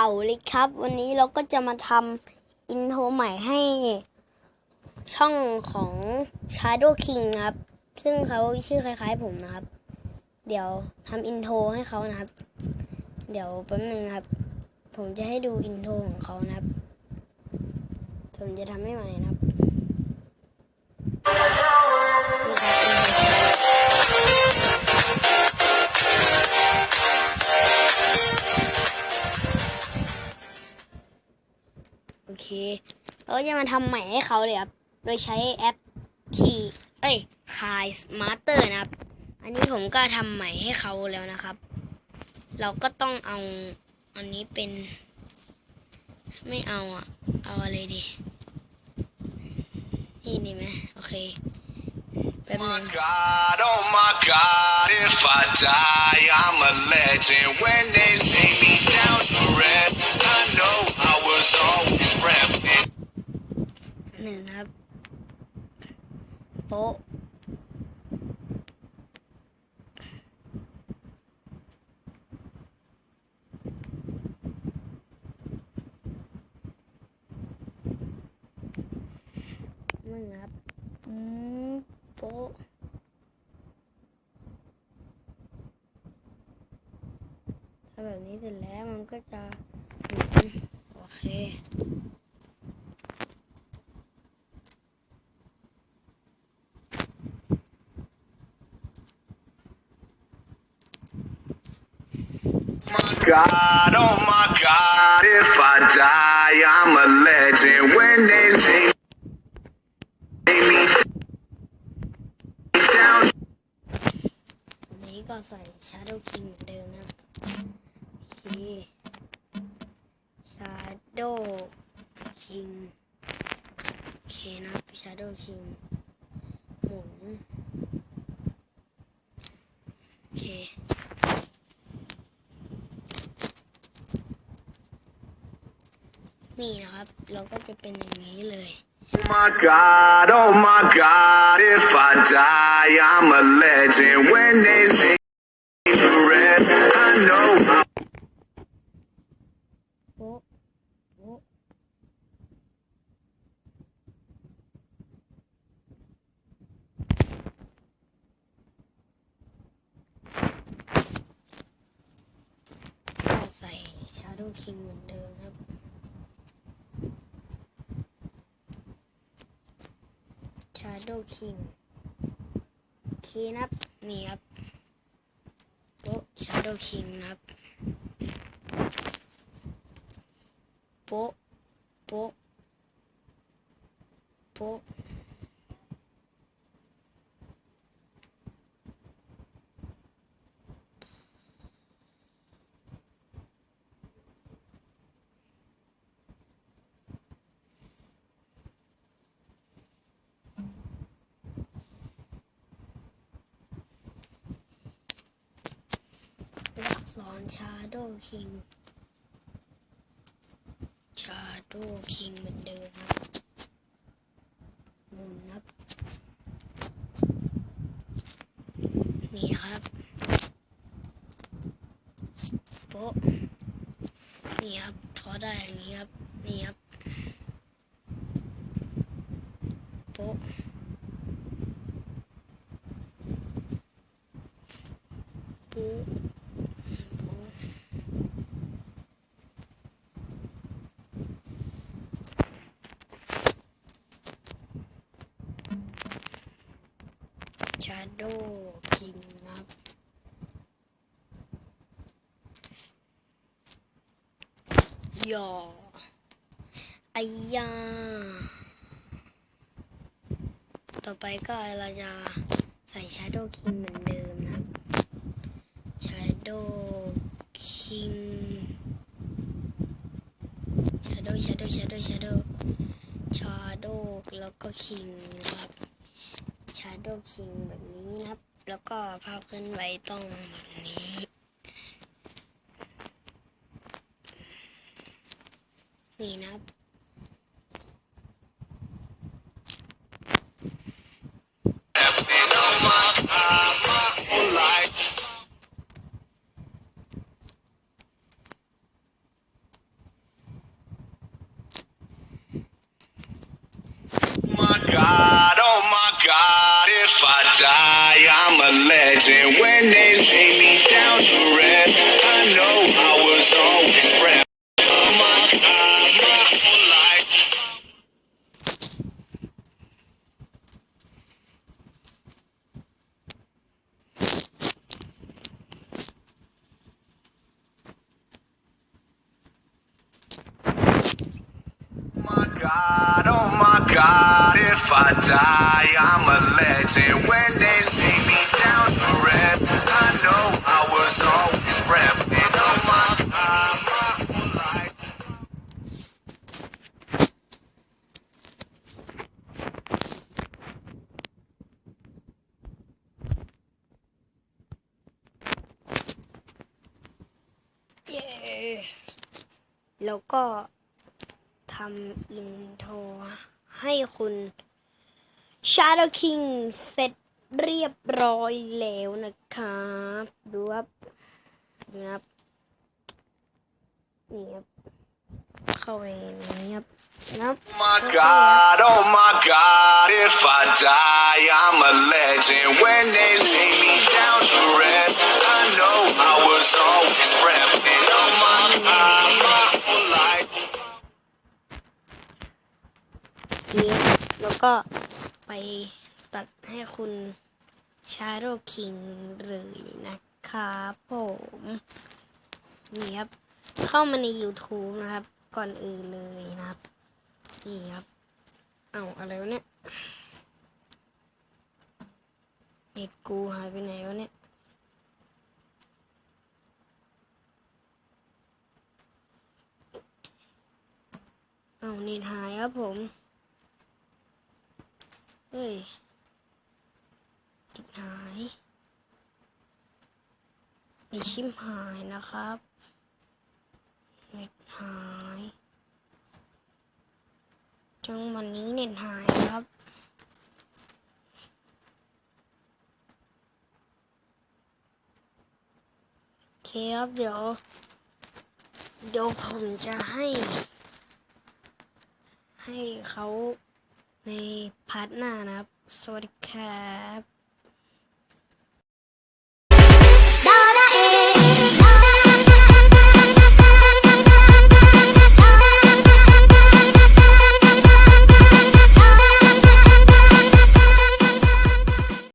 เอาเลยครับ วันนี้เราก็จะมาทำอินโทรใหม่ให้ช่องของ Shadow King ครับ ซึ่งเขาชื่อคล้ายๆผมนะครับ เดี๋ยวทำอินโทรให้เขานะครับ เดี๋ยวแป๊บนึงครับ ผมจะให้ดูอินโทรของเขานะครับ ผมจะทำให้ใหม่นะครับ เคเราจะมาทำใหม่ให้เขาเลยครับ โดยใช้แอปคีเอ้ยคายสมาร์เตอร์นะครับ อันนี้ผมก็ทำใหม่ให้เขาแล้วนะครับ เราก็ต้องเอาอันนี้เป็น ไม่เอาอะ เอาอะไรดี นี่ดีไหมโอเคแป๊บนึง God, oh my God, if I die, I'm a legend. When they lay me down to rest, หนึ่งครับ โป๊ะหนึ่งนะครับ อืม โป๊ะถ้าแบบนี้เสร็จแล้วมันก็จะ โอเค God, oh my God, if I die, I'm a legend. When they lay lay me down, อันนี้ก็ใส่ Shadow King เหมือนเดิมนะครับโอเค Shadow King โอเคนะครับ Shadow King นี่นะครับ เราก็จะเป็นอย่างนี้เลย my God, oh my God, if I die, I'm a legend. When they lay me to rest, I know I โป๊ะโป๊ะก็ใส่ Shadow King เหมือนเดิมครับาโดคิงคีนับนี่ครับโป๊ชาโดคิงครับโป๊โป๊โป๊ะลักษรชาโดคิง ชาโดคิงเหมือนเดิมครับหมุนนับ นี่ครับโป๊ะนี่ครับพอได้อย่างนี้ครับ นี่ครับโป๊ะโป๊ะโป๊ะ ชาโดคิงครับหยอไอยาต่อไปก็เราจะใส่ชาโดคิงเหมือนเดิมนะครับชาโดคิงชาโดชาโดชาโดชาโดชาโดแล้วก็คิงนะครับ Shadow King แบบนี้นะครับ แล้วก็ภาพเคลื่อนไหวต้องแบบนี้ นี่นะครับ If I die, I'm a legend. When they lay me down to rest, I know I was always prepped. I die, I'm a legend. When they lay me down to rest, I know I was always prepping. Oh my God, my whole life. เย้แล้วก็ทำอินโทรให้คุณ Shadow King เสร็จเรียบร้อยแล้วนะครับ ดูครับนี่ครับนี่ครับเข้าไปนี่ครับนะครับ Oh my God, oh my God, if I die, I'm a legend. When they lay me down to rest, I know I was always prepping. Oh my God, my whole life. โอเคแล้วก็ ไปตัดให้คุณ Shadow King เลยนะครับผมนี่ครับ เข้ามาใน YouTube นะครับ ก่อนอื่นเลยนะครับ นี่ครับ เอาอะไรวะเนี่ยเน็ตกูหายไปไหนวะเนี่ยเอาเน็ตหายครับผม เฮ้ยติดหายไอชิมหายนะครับเน็ตหาย จังวันนี้เน็ตหายครับโอเคครับเดี๋ยวเดี๋ยวผมจะให้ ให้เขา ในพาร์ทหน้านะครับ สวัสดีครับ